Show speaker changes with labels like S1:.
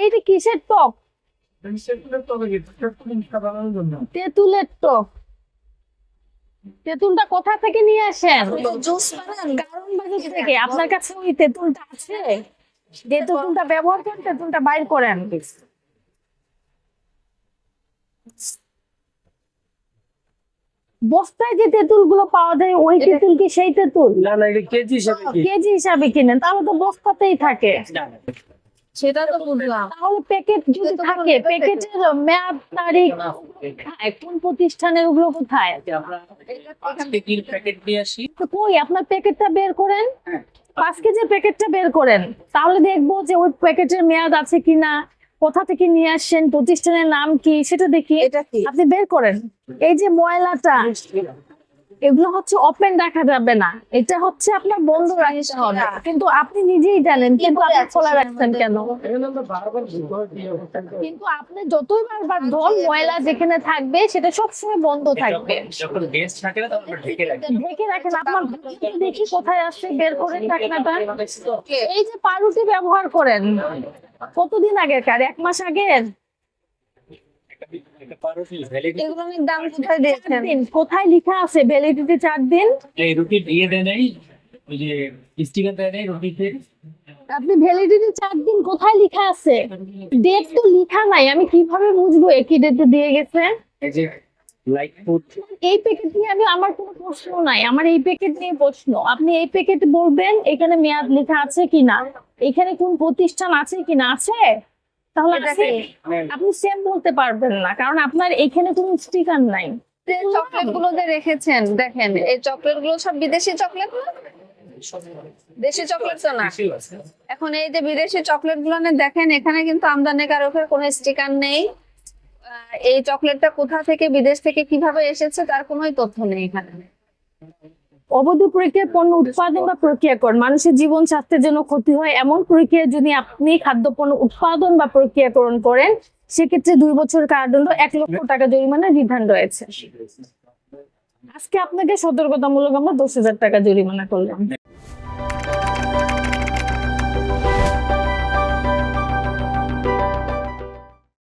S1: এইটা কিসের টক? তেঁতুলের টক তেঁতুলটা কোথা থেকে নিয়ে আসেন?
S2: জুস বানান
S1: কারণ বাজার থেকে আপনার কাছে ওই তেঁতুলটা আছে। যে তেঁতুলটা ব্যবহার করেন তেঁতুলটা বাইর করেন। বস্তায় যে তেঁতুলগুলো পাওয়া যায় ওই তেঁতুল কি সেই তেঁতুল?
S3: না না এটা কেজি হিসাবে
S1: কেজি হিসাবে কিনেন তাহলে তো বস্তাতেই থাকে।
S2: সেটা তো বুঝলাম
S1: তাহলে প্যাকেট যদি থাকে প্যাকেটের মেয়াদ তারিখ কোন প্রতিষ্ঠানের ওগুলো কোথায়?
S3: আমরা প্যাকেট নিয়ে আসি।
S1: তো কই আপনার প্যাকেটটা বের করেন?
S3: হ্যাঁ।
S1: পাঁচ কেজির প্যাকেটটা বের করেন। তাহলে দেখব যে ওই প্যাকেটের মেয়াদ আছে কিনা কোথা থেকে নিয়ে আসছেন প্রতিষ্ঠানের নাম কি সেটা দেখি।
S2: এটা কি?
S1: আপনি বের করেন। এই যে ময়লাটা এগুলো হচ্ছে ওপেন দেখা যাবে না। এটা হচ্ছে আপনার বন্ধ রাখতে হবে। কিন্তু আপনি নিজেই জানেন কিন্তু আপনি খোলা রাখছেন কেন?
S3: করি করি।
S1: কিন্তু আপনি যতই বারবার ধন ময়লা যেখানে থাকবে সেটা সবসময় বন্ধ থাকবে
S3: যখন- যখন গেস্ট থাকে না তখন ঢেকে রাখি।
S1: ঢেকে রাখেন। আপনার দেখি কোথায় আসছে বের করেন ঢাকনাটা এই যে পাউরুটি ব্যবহার করেন কতদিন আগের কার এক মাস আগের?
S2: দাম কোথায় দিয়েছেন?
S1: কোথায় লেখা আছে ভ্যালিডিটি চার দিন?
S3: এই রুটি দিয়ে দেয় নাই ওই যে স্টিকার দেয় নাই রুটিতে।
S1: আপনি ভ্যালিডিটি চার দিন কোথায় লেখা আছে? ডেট তো লেখা নাই আমি কীভাবে বুঝব একই ডেটে দিয়ে গেছে?
S3: এই যে
S1: এই প্যাকেট নিয়ে আমি আমার কোনো প্রশ্ন নাই আমার এই প্যাকেট নিয়ে প্রশ্ন। আপনি এই প্যাকেট বলবেন এখানে মেয়াদ লেখা আছে কিনা? এখানে কোন প্রতিষ্ঠান আছে কিনা? আছে? তাহলে আপনি সেম বলতে পারবেন না কারণ আপনার এখানে কোনো স্টিকার নাই।
S2: চকলেটগুলো রেখেছেন দেখেন এই চকলেটগুলো সব বিদেশি চকলেট না? দেশি চকলেট তো না। এখন এই যে বিদেশি চকলেটগুলো দেখেন এখানে কিন্তু আমদানিকারকের কোনো স্টিকার নেই। আহ, এই চকলেটটা কোথা থেকে বিদেশ থেকে কীভাবে এসেছে তার কোনোই তথ্য নেই এখানে।
S1: অবৈধ প্রক্রিয়ার পণ্য উৎপাদন বা প্রক্রিয়াকরণ, মানুষের জীবন স্বাস্থ্যের জন্য ক্ষতি হয় এমন প্রক্রিয়া যদি আপনি খাদ্য পণ্য উৎপাদন বা প্রক্রিয়াকরণ করেন, সেক্ষেত্রে দুই বছর কারাদণ্ড, এক লক্ষ টাকা জরিমানার বিধান রয়েছে। আজকে আপনাকে সতর্কতামূলক আমরা দশ হাজার টাকা জরিমানা করলাম।